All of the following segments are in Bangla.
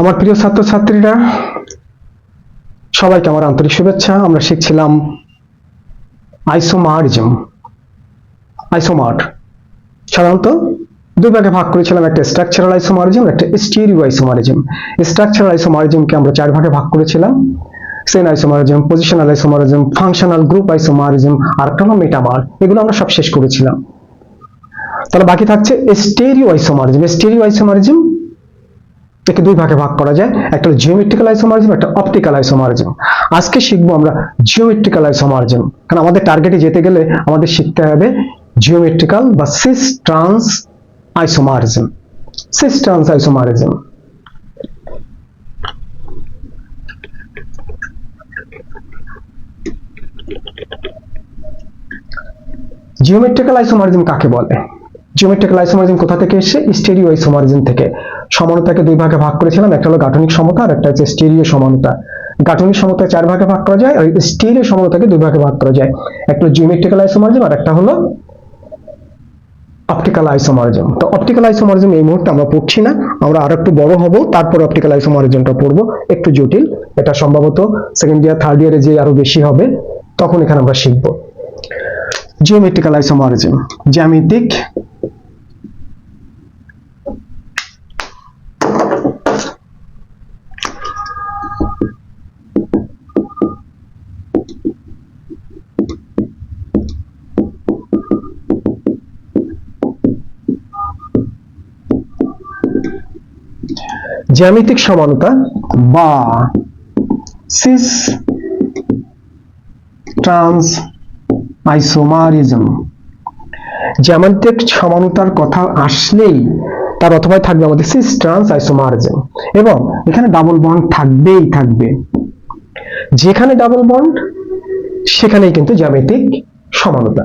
আমার প্রিয় ছাত্রছাত্রীরা, সবাইকে আমার আন্তরিক শুভেচ্ছা। আমরা শিখছিলাম আইসোমারিজম। আইসোমার, সাধারণত দুই ভাগে ভাগ করেছিলাম, একটা স্ট্রাকচারাল আইসোমারিজম একটা স্টিরিও আইসোমারিজম স্ট্রাকচারাল আইসোমারিজমকে আমরা চার ভাগে ভাগ করেছিলাম। Chain isomerism positional isomerism functional group isomerism আর একটা মেটামার এগুলো আমরা সব শেষ করেছিলাম। তাহলে বাকি থাকছে স্টেরিও আইসোমারিজম স্টেরিও আইসোমারিজম একে দুই ভাগে ভাগ করা যায়। একটা হলো জিওমেট্রিক্যাল আইসোমারিজম একটা অপটিক্যাল আইসোমারিজম আজকে শিখব আমরা জিওমেট্রিক্যাল আইসোমারিজম কারণ আমাদের টার্গেটে যেতে গেলে আমাদের শিখতে হবে জিওমেট্রিক্যাল বা cis trans isomerism cis trans isomerism geometrical isomerism কাকে বলে? জিওমেট্রিক্যাল আইসোমারিজম কোথা থেকে এসেছে? স্টেরিও আইসোমারিজম থেকে। সমানতাকে দুই ভাগে ভাগ করেছিলাম, একটা হলো গাঠনিক সমতা আর একটা হচ্ছে স্টেরিও সমানতা। গাঠনিক সমতা চার ভাগে ভাগ করা যায়, আর স্টেরিও সমানতাকে দুই ভাগে ভাগ করা যায়। একটা হলো জিওমেট্রিক্যাল আইসোমারিজম আর একটা হলো অপটিক্যাল আইসোমারিজম তো অপটিক্যাল আইসোমারিজম এই মুহূর্তে আমরা পড়ছি না, আমরা আর একটু বড় হব, তারপর অপটিক্যাল আইসোমারিজমটা পড়ব, একটু জটিল। এটা সম্ভবত সেকেন্ড ইয়ার থার্ড ইয়ারে যে আরও বেশি হবে, তখন এখানে আমরা শিখব। জিওমেট্রিক্যাল আইসোমারিজম জ্যামিতিক জ্যামিতিক সমানতা বা সিস ট্রান্স আইসোমারিজম জ্যামিতিক সমানতার কথা আসলেই তার অথবা থাকবে আমাদের সিস ট্রান্স আইসোমারিজম এবং এখানে ডাবল বন্ড থাকবেই থাকবে। যেখানে ডাবল বন্ড সেখানেই কিন্তু জ্যামিতিক সমানতা।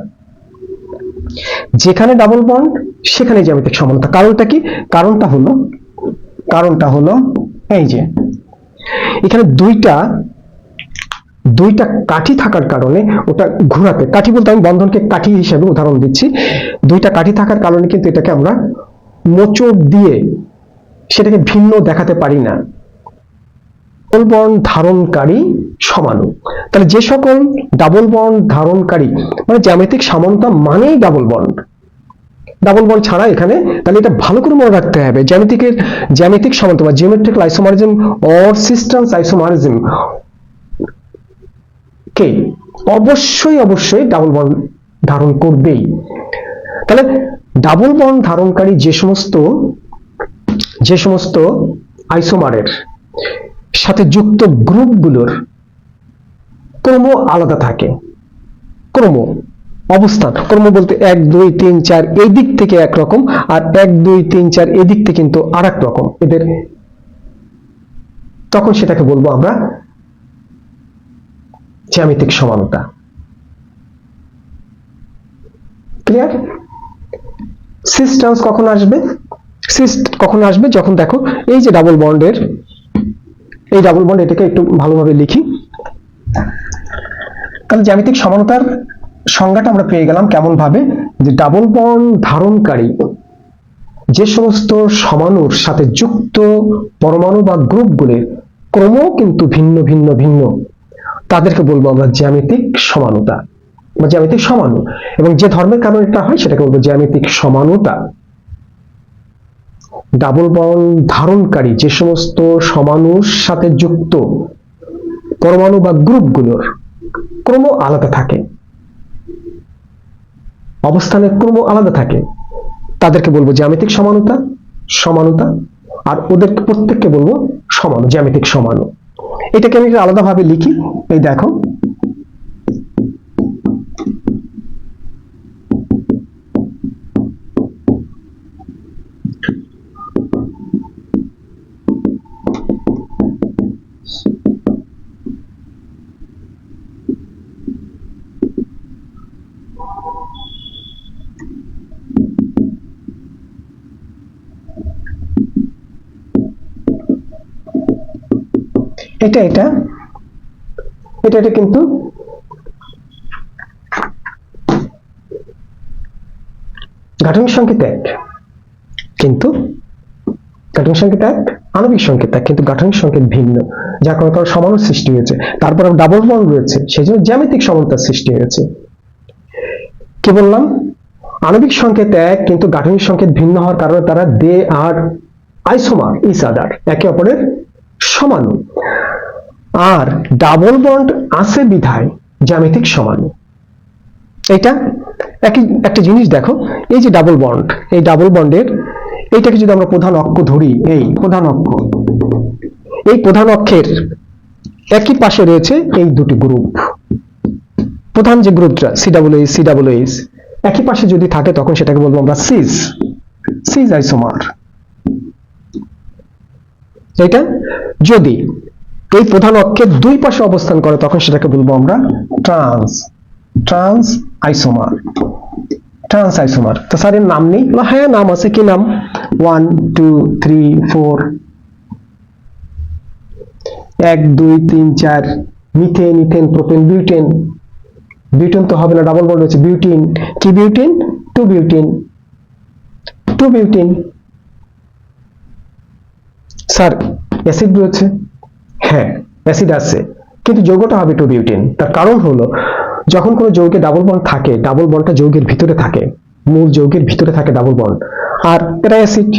যেখানে ডাবল বন্ড সেখানে জ্যামিতিক সমানতা। কারণটা কি? কারণটা হলো কারণটা হলো এই যে, এখানে দুইটা দুইটা কাঠি থাকার কারণে ওটা ঘোরাতে, কাঠি বলতে আমি বন্ধনকে কাঠি হিসেবে উদাহরণ দিচ্ছি। দুইটা কাঠি থাকার কারণে কিন্তু এটাকে আমরা মোচড় দিয়ে সেটাকে ভিন্ন দেখাতে পারি না। ডাবল বন্ড ধারণকারী সমাণু তাহলে যে সকল ডাবল বন্ড ধারণকারী মানে জ্যামিতিক সমানতা মানেই ডাবল বন্ড ডাবল বন্ড ছাড়া এখানে তাহলে এটা ভালো করে মনে রাখতে হবে। জ্যামিতিকের জ্যামিতিক সমানতা বা geometric isomerism or systems isomerism কে? অবশ্যই অবশ্যই ডাবল বন্ড ধারণ করবেই। তাহলে ডাবল বন্ড ধারণকারী যে সমস্ত যে সমস্ত আইসোমারের সাথে যুক্ত গ্রুপগুলোর ক্রম আলাদা থাকে। ক্রম অবস্থান কর্ম বলতে এক, দুই, তিন, চার এই দিক থেকে একরকম আর এক, দুই, তিন, চার এই দিক থেকে কিন্তু আর রকম। এদের তখন সেটাকে বলব আমরা জ্যামিতিক সমানতা। ক্লিয়ার সিস্টেমস কখন আসবে? সিস্ট কখন আসবে? যখন দেখো এই যে ডাবল বন্ডের এই ডাবল বন্ড এটাকে একটু ভালোভাবে লিখি। তাহলে জ্যামিতিক সমানতার সংজ্ঞাটা আমরা পেয়ে গেলাম কেমন ভাবে যে ডাবল বন্ড ধারণকারী যে সমস্ত সমাণুর সাথে যুক্ত পরমাণু বা গ্রুপগুলির ক্রম কিন্তু ভিন্ন ভিন্ন ভিন্ন। তাদেরকে বলব আমরা জ্যামিতিক সমানুতা বা জ্যামিতিক সমাণু এবং যে ধর্মের কারণে এটা হয়, সেটাকে বলব জ্যামিতিক সমানুতা। ডাবল বন্ড ধারণকারী যে সমস্ত সমাণুর সাথে যুক্ত পরমাণু বা গ্রুপগুলোর ক্রম আলাদা থাকে। অবস্থানের ক্রম আলাদা থাকে। তাদেরকে বলব জ্যামিতিক সমানতা সমানতা, আর ওদের প্রত্যেককে বলব সমান, জ্যামিতিক সমান। এটাকে আমি আলাদাভাবে লিখি। এই দেখো এটা এটা। এটা এটা কিন্তু গাঠনিক সংকেত এক। কিন্তু গাঠনিক সংকেত এক, আণবিক সংকেত এক, কিন্তু গাঠনিক সংকেত ভিন্ন। যার কারণে তার সমানু সৃষ্টি হয়েছে। তারপর ডাবল বন্ড রয়েছে সেই জন্য জ্যামিতিক সমানতার সৃষ্টি হয়েছে। কি বললাম? আণবিক সংকেত এক, কিন্তু গাঠনিক সংকেত ভিন্ন হওয়ার কারণে তারা দে আর আইসোমার, ইস আদার, একে অপরের সমানু আর ডাবল বন্ড আছে বিধায় জ্যামিতিক সমানু। এটা একই, একটা জিনিস দেখো, এই যে ডাবল বন্ড এই ডাবল বন্ডের এইটাকে যদি আমরা প্রধান অক্ষ ধরি, এই প্রধান অক্ষ, এই প্রধান অক্ষের একই পাশে রয়েছে এই দুটি গ্রুপ প্রধান যে গ্রুপটা double H C double H একই পাশে যদি থাকে তখন সেটাকে বলব আমরা সিজ সিজ আইসোমার এটা যদি এই প্রধান অক্ষের দুই পাশে অবস্থান করে, তখন সেটাকে বলব আমরা trans trans isomer trans isomer. তো স্যার, এর নাম নেই? হ্যাঁ নাম আছে, কি নাম? ওয়ান টু থ্রি ফোর এক, দুই, তিন, চার methane ethane propane butane butane তো হবে না ডাবল বন্ড হচ্ছে বিউটিন কি butene two butene two butene sir acid রয়েছে। হ্যাঁ অ্যাসিড আছে। কিন্তু যৌগটা হবে টু বিউটিন তার কারণ হলো, যখন কোনো যৌগে ডাবল বন্ড থাকে ডাবল বন্ডটা যৌগের ভিতরে থাকে, মূল যৌগের ভিতরে থাকে ডাবল বন্ড আর এটা অ্যাসিড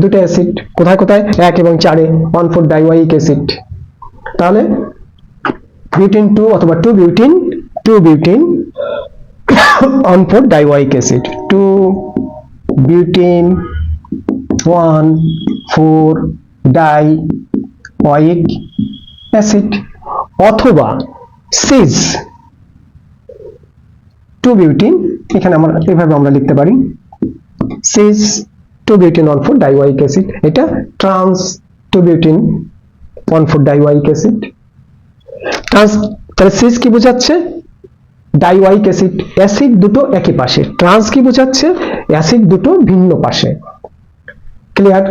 দুটো অ্যাসিড কোথায় কোথায়? এক এবং চারে ওয়ান ফোর ডাইওয়াইক অ্যাসিড তাহলে বিউটিন টু অথবা two butene two butene one four dioic acid two butene one four dioic acid অথবা সিজ টু বিউটিন এখানে আমরা এভাবে আমরা লিখতে পারি। Cis two butene one four dioic acid এটা trans two butene one four dioic acid trans তাহলে সিজ কি বোঝাচ্ছে? ডাইওয়াইক অ্যাসিড অ্যাসিড দুটো একই পাশে। ট্রান্স কি বোঝাচ্ছে? অ্যাসিড দুটো ভিন্ন পাশে। ক্লিয়ার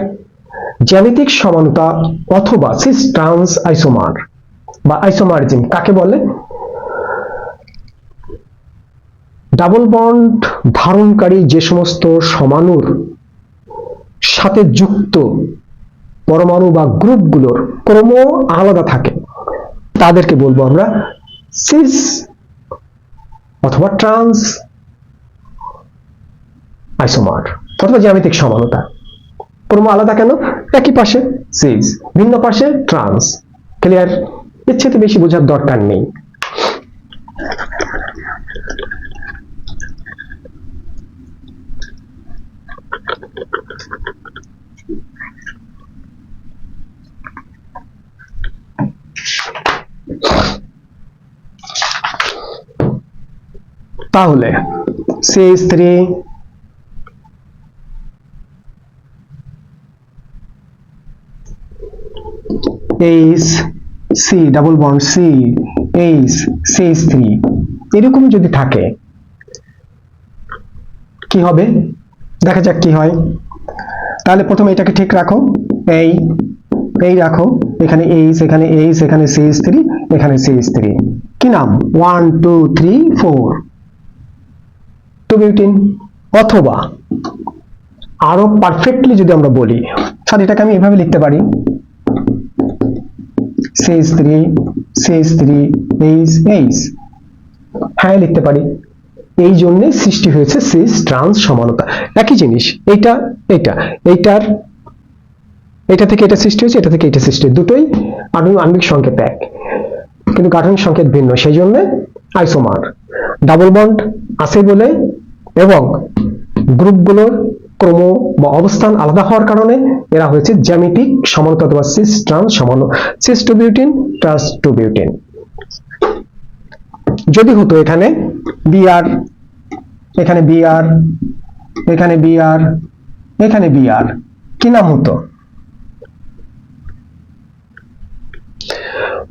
জ্যামিতিক সমানতা অথবা সিস ট্রান্স আইসোমার বা আইসোমার্জিন কাকে বলে? ডাবল বন্ড ধারণকারী যে সমস্ত সমানুর সাথে যুক্ত পরমাণু বা গ্রুপগুলোর ক্রম আলাদা থাকে। তাদেরকে বলব আমরা সিস অথবা ট্রান্স আইসোমার অথবা জ্যামিতিক সমানতা। ক্রম আলাদা কেন? একই পাশে সিজ ভিন্ন পাশে ট্রান্স ক্লিয়ার চেয়ে বেশি বোঝার দরকার নেই। তাহলে CH three H C double bond C H CH three এরকম যদি থাকে, কি হবে? দেখা যাক কি হয়। তাহলে প্রথমে এটাকে ঠিক রাখো। এই এই রাখো। এখানে এইচ এখানে এইচ এখানে সিএস থ্রি এখানে সিএস থ্রি কি নাম? One two three four two butene অথবা আরও পারফেক্টলি যদি আমরা বলি স্যার এটাকে আমি এভাবে লিখতে পারি। CH three CH three H H হ্যাঁ লিখতে পারি। এই জন্য সৃষ্টি হয়েছে সিস ট্রান্স সমানতা একই জিনিস, এইটা এইটা। এইটার এটা থেকে এটা সৃষ্টি হয়েছে, এটা থেকে এটা সৃষ্টি দুটোই আণবিক আণবিক সংকেত এক। কিন্তু গাঠনিক সংকেত ভিন্ন। সেই জন্য আইসোমার। ডাবল বন্ড আছে বলে এবং গ্রুপগুলোর ক্রম বা অবস্থান আলাদা হওয়ার কারণে এরা হয়েছে জ্যামিতিক সমানতা অথবা সিস ট্রান্স সমান cis two butene trans two butene যদি হতো এখানে বিআর এখানে বিআর এখানে বিআর এখানে বিআর, কি নাম হতো?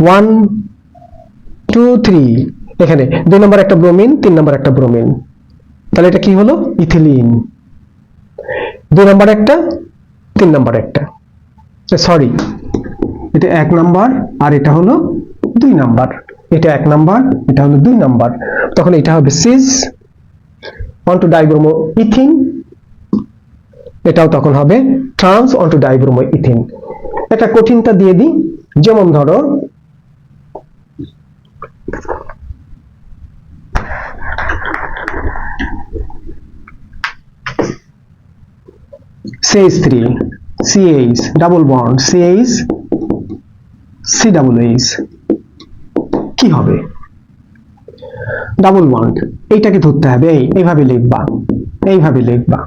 ওয়ান, টু, থ্রি, এখানে দুই নম্বর একটা ব্রোমিন, তিন নম্বর একটা ব্রোমিন। তাহলে এটা কি হলো? ইথিলিন। দুই নম্বর একটা, তিন নম্বর একটা। সরি এটা এক নাম্বার আর এটা হলো দুই নাম্বার। এটা এক নাম্বার, এটা হলো দুই নাম্বার। তখন এটা হবে cis one two dibromo ethene এটাও তখন হবে ট্রান্স অন্টু ডাইব্রোমো ইথিন একটা কঠিনতা দিয়ে দিই, যেমন ধরো CH3 CH double bond CH C double H কি হবে? ডাবল বন্ড এইটাকে ধরতে হবে, এই, এইভাবে লিখবা এইভাবে লিখবা।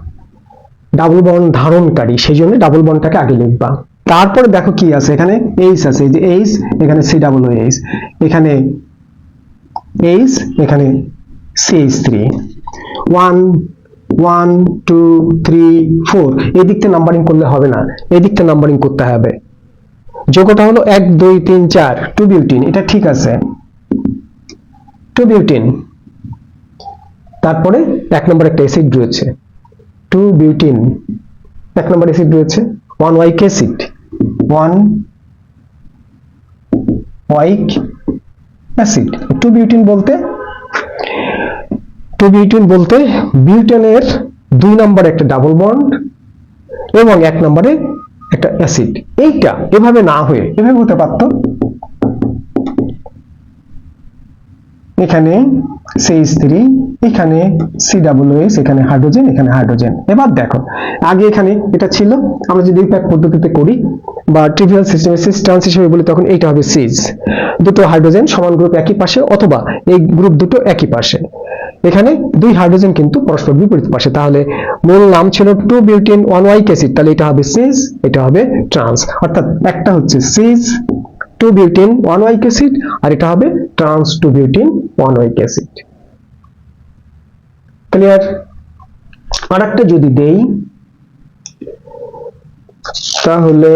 ডাবল বন্ড ধারণকারী সেই জন্য ডাবল বন্ডটাকে আগে লিখবা। তারপরে দেখো কি আছে এখানে? এইচ আছে, এই যে এইচ এখানে সি ডাবল এইচ এখানে এইচ এখানে CH three one one two three four এই দিকটা নাম্বারিং করলে হবে না। এই দিকটা নাম্বারিং করতে হবে। যোগ্যটা হলো এক, দুই, তিন, চার। টু বিউটিন এটা ঠিক আছে। টু বিউটিন তারপরে এক নম্বর একটা অ্যাসিড রয়েছে। টু বিউটিন এক নম্বর অ্যাসিড রয়েছে। One oic acid one oic acid two butene বলতে টু বিউটিন বলতে বিউটেনের দুই নম্বরে একটা ডাবল বন্ড এবং এক নম্বরে একটা অ্যাসিড এইটা এভাবে না হয়ে এভাবে হতে পারতো। এখানে সিএইচ থ্রি এখানে সি ডাবল এইচ এখানে হাইড্রোজেন এখানে হাইড্রোজেন এবার দেখো, আগে এখানে এটা ছিল, আমরা যদি প্যাক পদ্ধতিতে করি, বা ট্রিভিয়াল সিস্টেমে সিস ট্রান্স হিসেবে বলি, তখন এইটা হবে সিজ দুটো হাইড্রোজেন সমান গ্রুপ একই পাশে, অথবা এই গ্রুপ দুটো একই পাশে। এখানে দুই হাইড্রোজেন কিন্তু পরস্পর বিপরীত পাশে। তাহলে মূল নাম ছিল two butene one oic acid তাহলে এটা হবে সিজ এটা হবে ট্রান্স অর্থাৎ একটা হচ্ছে cis two butene one oic acid আর এটা হবে trans two butene one oic acid clear আর একটা যদি দেই, তাহলে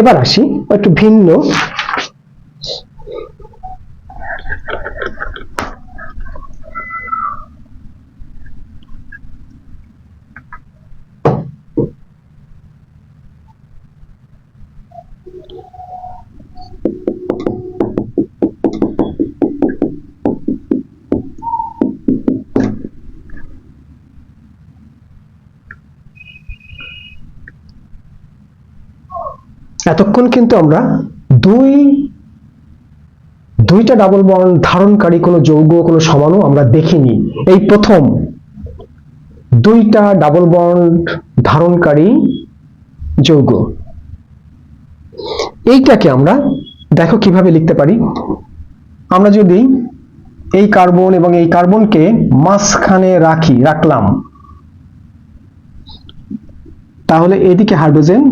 এবার আসি একটু ভিন্ন। এতক্ষণ কিন্তু আমরা দুই, দুইটা ডাবল বন্ড ধারণকারী কোনো যৌগ, কোনো সমাণু আমরা দেখিনি। এই প্রথম দুইটা ডাবল বন্ড ধারণকারী যৌগ। এইটাকে আমরা দেখো কীভাবে লিখতে পারি। আমরা যদি এই কার্বন এবং এই কার্বনকে মাঝখানে রাখি, রাখলাম, তাহলে এদিকে হাইড্রোজেন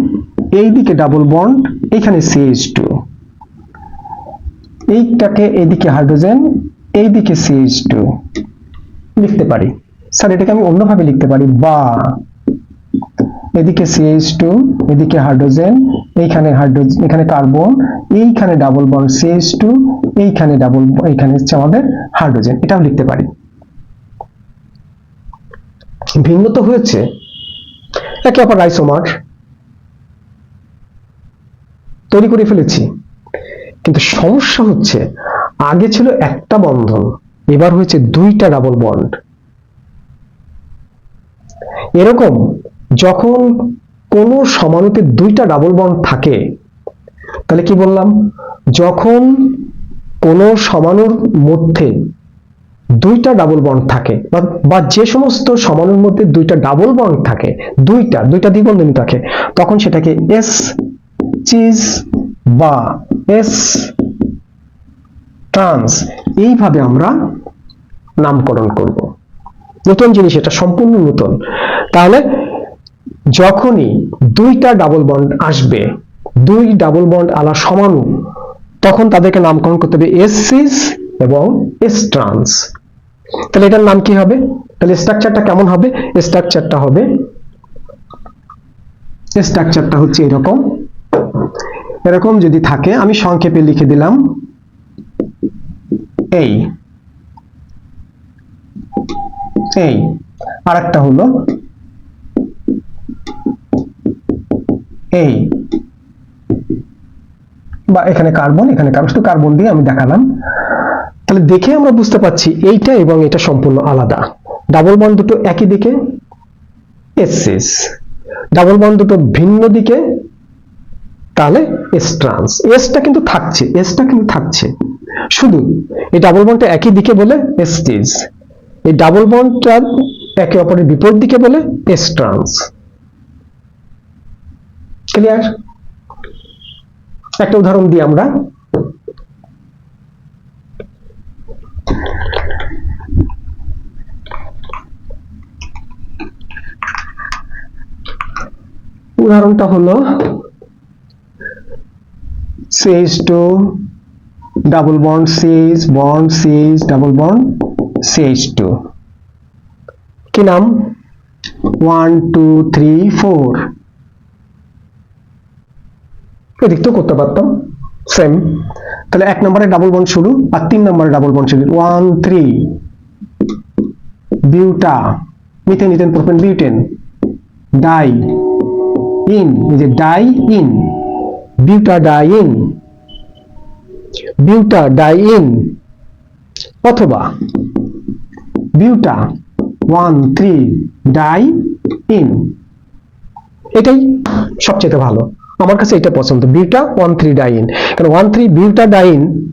এইদিকে ডাবল বন্ড এখানে সিএইচ টু এইটাকে এদিকে হাইড্রোজেন এইদিকে সিএইচ টু লিখতে পারি। স্যার, এটাকে আমি অন্যভাবে লিখতে পারি। বা এদিকে সিএইচ টু এদিকে হাইড্রোজেন এইখানে হাইড্রোজেন এখানে কার্বন এইখানে ডাবল বন্ড সিএইচ টু এইখানে ডাবল এইখানে হচ্ছে আমাদের হাইড্রোজেন এটাও লিখতে পারি। ভিন্ন তো হয়েছে। একে অপর রাইসোমার তৈরি করে ফেলেছি। কিন্তু সমস্যা হচ্ছে, আগে ছিল একটা বন্ধন, এবার হয়েছে দুইটা ডাবল বন্ড এরকম যখন কোন সমানুতে দুইটা ডাবল বন্ড থাকে, তাহলে কি বললাম? যখন কোন সমানুর মধ্যে দুইটা ডাবল বন্ড থাকে, বা- যে সমস্ত সমানুর মধ্যে দুইটা ডাবল বন্ড থাকে, দুইটা দুইটা দ্বিবন্ধনী থাকে, তখন সেটাকে এস চিজ বা এস ট্রান্স এইভাবে আমরা নামকরণ করব। নতুন জিনিস, এটা সম্পূর্ণ নতুন। তাহলে যখনই দুইটা ডাবল বন্ড আসবে, দুই ডাবল বন্ড আলা সমানু, তখন তাদেরকে নামকরণ করতে হবে এস সিস এবং এস ট্রান্স তাহলে এটার নাম কি হবে? তাহলে স্ট্রাকচারটা কেমন হবে? স্ট্রাকচারটা হবে স্ট্রাকচারটা হচ্ছে এরকম এরকম যদি থাকে, আমি সংক্ষেপে লিখে দিলাম। এই। এই। আরেকটা হলো। এই। বা এখানে কার্বন এখানে কার্বন শুধু কার্বন দিয়ে আমি দেখালাম। তাহলে দেখে আমরা বুঝতে পারছি এইটা এবং এটা সম্পূর্ণ আলাদা। ডাবল বন্ড দুটো একই দিকে এসিস ডাবল বন্ড দুটো ভিন্ন দিকে তাহলে এস ট্রান্স এসটা কিন্তু থাকছে এসটা কিন্তু থাকছে। শুধু এই ডাবল বন্ডটা একই দিকে বলে এসটিস এই ডাবল বন্ডটা একে অপরের বিপরীত দিকে বলে এস ট্রান্স ক্লিয়ার একটা উদাহরণ দিই আমরা। উদাহরণটা হলো CH two double bond CH bond CH double bond CH two কি নাম ওয়ান টু থ্রি ফোর এদিক তো করতে পারতাম। সেম তাহলে এক নম্বরে ডাবল বন্ড শুরু আর তিন নম্বরে ডাবল বন্ড শুরু। One three buta methane ethane propane butane diene যে diene buta diene buta di অথবা buta one three diene এটাই সবচেয়ে ভালো। আমার কাছে এটা পছন্দ। বিউটা ওয়ান থ্রি ডাইন কারণ ওয়ান থ্রি বিউটা ডাইন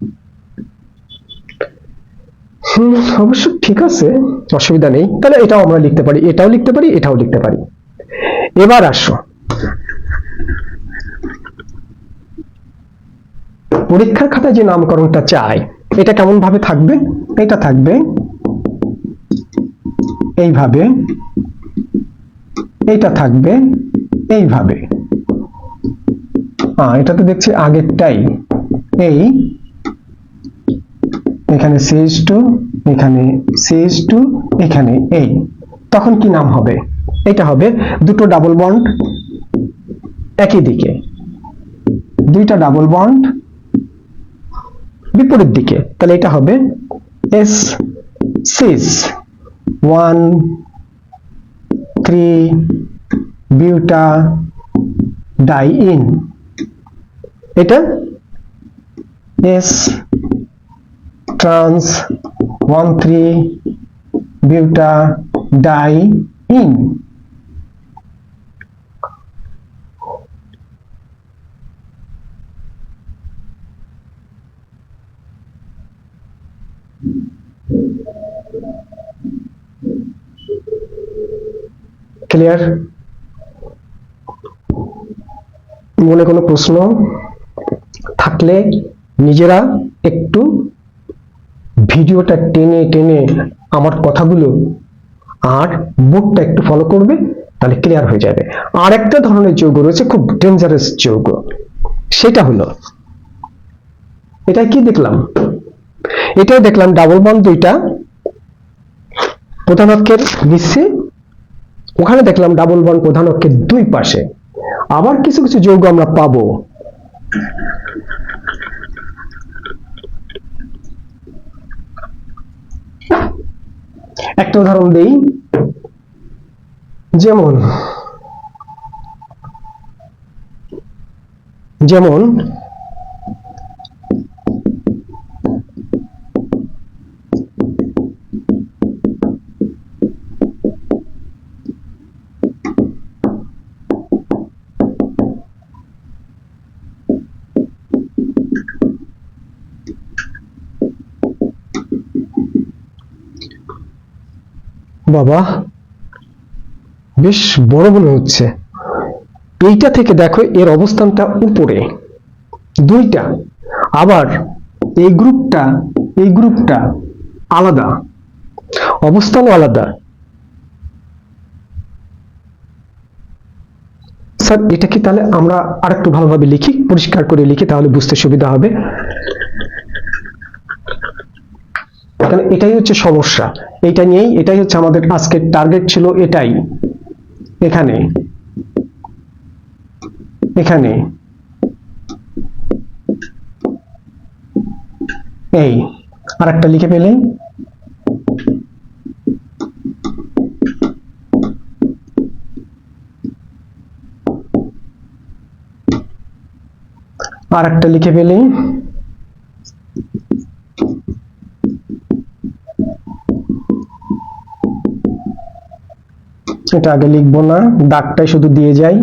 অবশ্য ঠিক আছে। অসুবিধা নেই। তাহলে এটাও আমরা লিখতে পারি, এটাও লিখতে পারি, এটাও লিখতে পারি। এবার আসো। পরীক্ষার খাতায় যে নামকরণটা চাই এটা কেমন ভাবে থাকবে? এটা থাকবে এইভাবে এইটা থাকবে এইভাবে। আহ, এটা তো দেখছি আগেরটাই। এই এখানে সিএস টু এখানে সিএস টু এখানে এই। তখন কি নাম হবে? এটা হবে দুটো ডাবল বন্ড একই দিকে। দুইটা ডাবল বন্ড বিপরীত দিকে। তাহলে এটা হবে S cis one three buta diene. এটা S trans one three buta diene. Clear মনে কোনো প্রশ্ন থাকলে নিজেরা একটু ভিডিওটা টেনে টেনে আমার কথাগুলো আর বুকটা একটু ফলো করবে, তাহলে ক্লিয়ার হয়ে যাবে। আর একটা ধরনের যৌগ রয়েছে, খুব ডেঞ্জারাস যৌগ। সেটা হলো এটা কি দেখলাম? এটাই দেখলাম ডাবল বন্ড দুইটা। প্রধান অক্ষের নিচে ওখানে দেখলাম ডাবল বন্ড প্রধান অক্ষের দুই পাশে। আবার কিছু কিছু যৌগ আমরা পাবো। একটা উদাহরণ দেই। যেমন যেমন বাবা। বেশ বড় মনে হচ্ছে। এইটা থেকে দেখো এর অবস্থানটা উপরে। দুইটা। আবার এই গ্রুপটা এই গ্রুপটা আলাদা। অবস্থানও আলাদা। স্যার, এটা কি তাহলে আমরা আরেকটু ভালোভাবে লিখি, পরিষ্কার করে লিখি, তাহলে বুঝতে সুবিধা হবে? কারণ এটাই হচ্ছে সমস্যা। এটা নিয়েই, এটাই হচ্ছে আমাদের আজকের টার্গেট ছিল এটাই। এখানে। এখানে। এই আর একটা লিখে পেলে আর একটা লিখে পেলে এটা আগে লিখব না, দাগটাই শুধু দিয়ে যাই।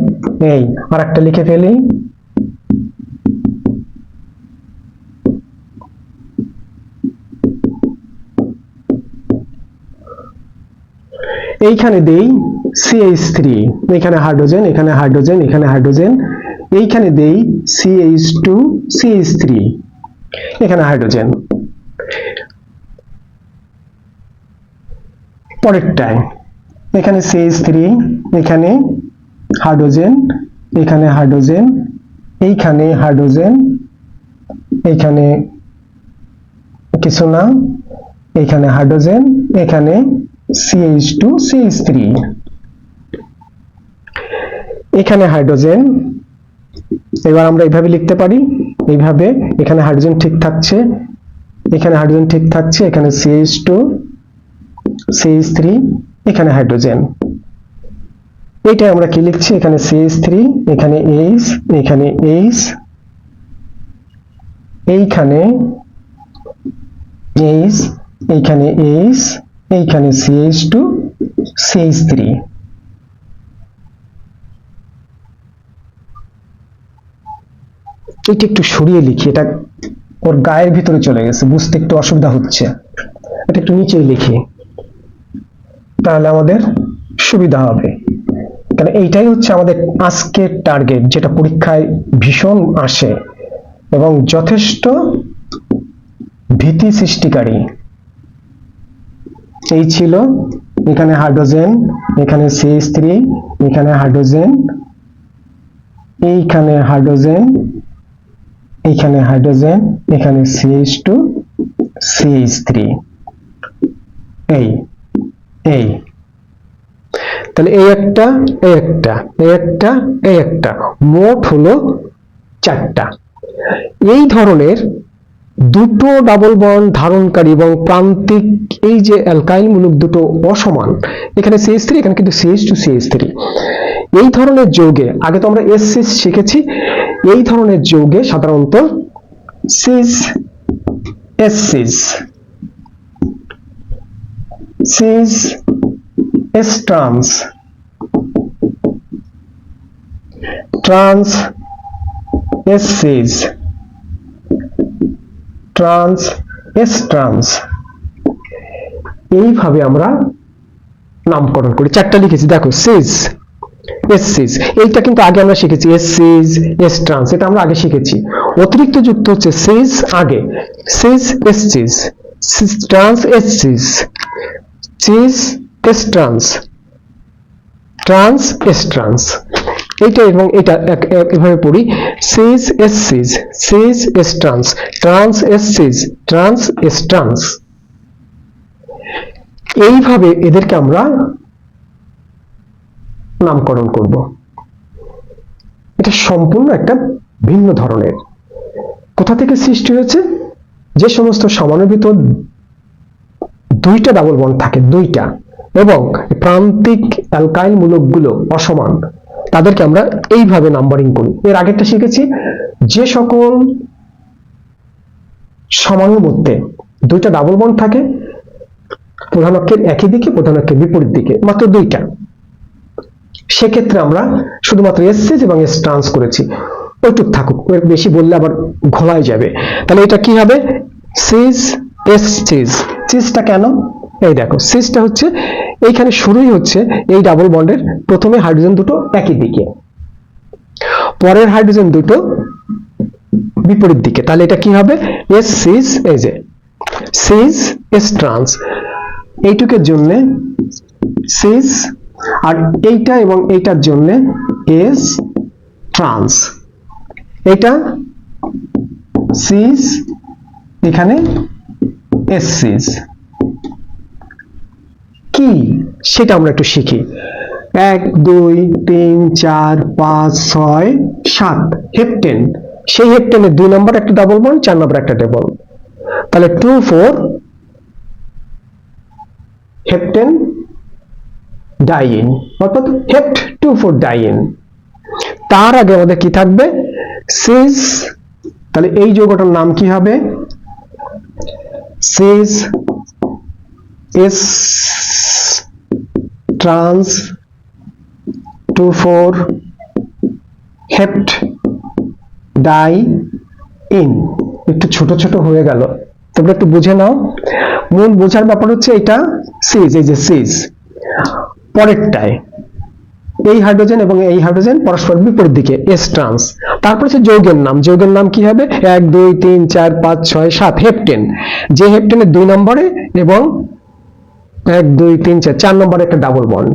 এই আর একটা লিখে ফেলি। এইখানে দেই সিএইচ থ্রি এখানে হাইড্রোজেন এখানে হাইড্রোজেন এখানে হাইড্রোজেন। এইখানে দেই সিএইচ টু সিএইচ থ্রি এখানে হাইড্রোজেন। পরেরটায় এখানে সিএইচ থ্রি এখানে হাইড্রোজেন এখানে হাইড্রোজেন এইখানে হাইড্রোজেন এইখানে কিছু না, এখানে হাইড্রোজেন এখানে সিএইচ টু সিএইচ থ্রি এখানে হাইড্রোজেন এবার আমরা এইভাবে লিখতে পারি এইভাবে এখানে হাইড্রোজেন ঠিক থাকছে, এখানে হাইড্রোজেন ঠিক থাকছে, এখানে সিএইচ টু সিএইচ থ্রি এখানে হাইড্রোজেন। এটা আমরা কি লিখছি? এখানে সিএইচ থ্রি এখানে এইচ এখানে এইচ এইখানে এইচ এইখানে এইচ এইখানে সিএইচ টু সিএইচ থ্রি এটা একটু সরিয়ে লিখি, এটা ওর গায়ের ভিতরে চলে গেছে, বুঝতে একটু অসুবিধা হচ্ছে। এটা একটু নিচে লিখি। তাহলে আমাদের সুবিধা হবে। কারণ এইটাই হচ্ছে আমাদের আজকের টার্গেট যেটা পরীক্ষায় ভীষণ আসে এবং যথেষ্ট ভীতি সৃষ্টিকারী। এই ছিল এখানে হাইড্রোজেন এখানে সিএইচ থ্রি এখানে হাইড্রোজেন এইখানে হাইড্রোজেন এইখানে হাইড্রোজেন এখানে সিএইচ টু সিএইচ থ্রি এই। এই। তাহলে এই একটা এই একটা এই একটা এই একটা। মোট হলো চারটা। এই ধরনের দুটো ডাবল বন্ড ধারণকারী এবং প্রান্তিক এই যে অ্যালকাইল মূলক দুটো অসমান, এখানে সিএস থ্রি এখানে কিন্তু সিএস টু সিএস থ্রি এই ধরনের যৌগে, আগে তো আমরা এস সিস শিখেছি, এই ধরনের যৌগে সাধারণত cis S cis cis S trans trans S cis trans S trans এইভাবে আমরা নামকরণ করি। চারটা লিখেছি। দেখো সিজ এস সিজ এইটা কিন্তু আগে আমরা শিখেছি। এস সিজ এস ট্রান্স এটা আমরা আগে শিখেছি। অতিরিক্ত যুক্ত হচ্ছে সিজ আগে। Cis S cis trans S cis cis S trans. Trans এইটা এবং এটা এভাবে পড়ি। Cis S cis cis S trans S cis trans S এইভাবে এদেরকে আমরা নামকরণ করব। এটা সম্পূর্ণ একটা ভিন্ন ধরনের। কোথা থেকে সৃষ্টি হয়েছে? যে সমস্ত সমানের ভিতর দুইটা ডাবল বন্ড থাকে, দুইটা। এবং প্রান্তিক অ্যালকাইল মূলকগুলো অসমান। তাদেরকে আমরা এইভাবে নাম্বারিং করি। এর আগেরটা শিখেছি, যে সকল সমানের মধ্যে দুইটা ডাবল বন্ড থাকে, প্রধান অক্ষের একই দিকে, প্রধান অক্ষের বিপরীত দিকে, মাত্র দুইটা। সেক্ষেত্রে আমরা শুধুমাত্র এসসিজ এবং এস ট্রান্স করেছি। ওইটুক থাকুক, এর বেশি বললে আবার ঘোলায় যাবে। তাহলে এটা কি হবে? সিজ এস চিজ চিজটা কেন? এই দেখো সিজটা হচ্ছে, এইখানে শুরুই হচ্ছে এই ডাবল বন্ডের প্রথমে হাইড্রোজেন দুটো একই দিকে। পরের হাইড্রোজেন দুটো বিপরীত দিকে। তাহলে এটা কি হবে? এস সিজ এই যে সিজ এস ট্রান্স এইটুকের জন্য সিজ আর এইটা এবং এইটার জন্য এস ট্রান্স এটা সিজ এখানে এস সিজ কি সেটা আমরা একটু শিখি। এক, দুই, তিন, চার, পাঁচ, ছয়, সাত। হেপটেন সেই হেপটেনের দুই নম্বর একটা ডাবল বন্ড চার নম্বর একটা ডাবল তাহলে টু ফোর হেপটেন ডাইন অর্থাৎ হেপ্ট টু ফোর ডাইন তার আগে আমাদের কি থাকবে? সিস তাহলে এই যৌগটার নাম কি হবে? Cis S trans two four hept diene একটু ছোট ছোট হয়ে গেল। তোমরা একটু বুঝে নাও। মূল বোঝার ব্যাপার হচ্ছে এটা সিজ এই যে সিজ পরেরটায়, এই হাইড্রোজেন এবং এই হাইড্রোজেন পরস্পর বিপরীত দিকে এস ট্রান্স তারপর হচ্ছে যৌগের নাম। যৌগের নাম কি হবে? এক, দুই, তিন, চার, পাঁচ, ছয়, সাত। হেপটেন। যে হেপটেনের দুই নম্বরে এবং এক, দুই, তিন, চার চার নম্বরে একটা ডাবল বন্ড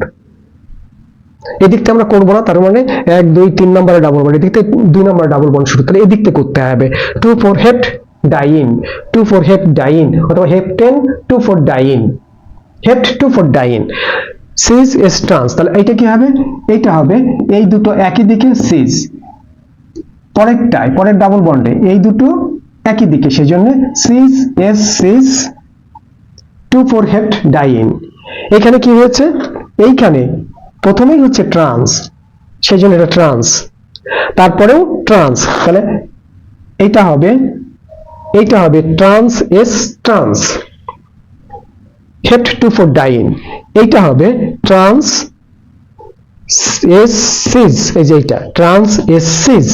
এদিকটা আমরা করব না, তার মানে এক, দুই, তিন নম্বরে ডাবল বন্ড এদিক থেকে দুই নম্বরে ডাবল বন্ড শুরু তাহলে এদিক থেকে করতে হবে। Two four hept diene two four hept diene অথবা heptane two four diene hept two four diene cis S trans তাহলে এইটা কি হবে? এইটা হবে, এই দুটো একই দিকে সিজ পরেরটায় পরের ডাবল বন্ডে এই দুটো একই দিকে সেই জন্য cis S cis two four hept diene এখানে কি হয়েছে? এইখানে প্রথমেই হচ্ছে ট্রান্স সেই জন্য এটা ট্রান্স তারপরেও ট্রান্স তাহলে এইটা হবে এইটা হবে trans S trans hept two four diene এইটা হবে ট্রান্স এস সিজ এই যে এইটা ট্রান্স এস সিজ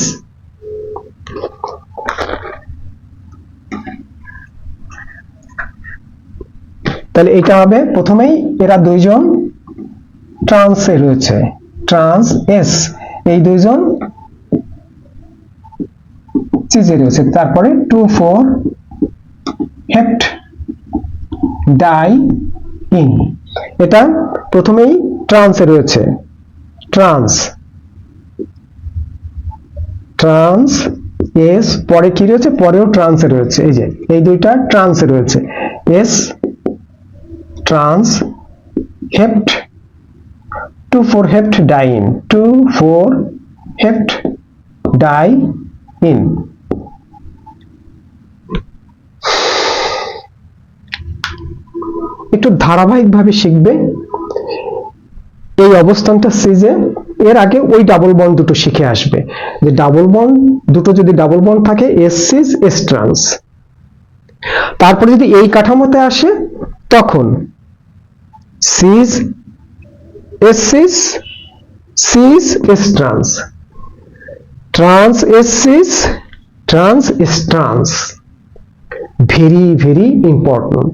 তাহলে এটা হবে, প্রথমেই এরা দুইজন ট্রান্সে রয়েছে ট্রান্স এস এই দুইজন চিজে রয়েছে। তারপরে two four hept diene এটা প্রথমেই ট্রান্সে রয়েছে ট্রান্স ট্রান্স এস পরে কি রয়েছে? পরেও ট্রান্সে রয়েছে। এই যে, এই দুইটা ট্রান্সে রয়েছে। S trans hept two four hept diene two four hept diene একটু ধারাবাহিকভাবে শিখবে। এই অবস্থানটা সিজে এর আগে ওই ডাবল বন্ড দুটো শিখে আসবে। যে ডাবল বন্ড দুটো যদি ডাবল বন্ড থাকে এস সিজ এস ট্রান্স তারপরে যদি এই কাঠামোতে আসে, তখন cis S cis cis S trans trans S cis trans S trans very very important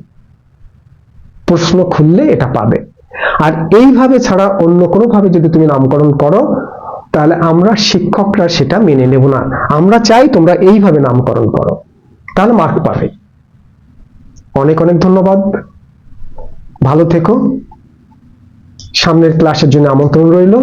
প্রশ্ন খুললে এটা পাবে। আর এইভাবে ছাড়া অন্য কোনো ভাবে যদি তুমি নামকরণ করো, তাহলে আমরা শিক্ষকরা সেটা মেনে নেব না। আমরা চাই তোমরা এইভাবে নামকরণ করো। তাহলে মার্ক পাবে অনেক অনেক ধন্যবাদ। ভালো থেকো। সামনের ক্লাসের জন্য আমন্ত্রণ রইল।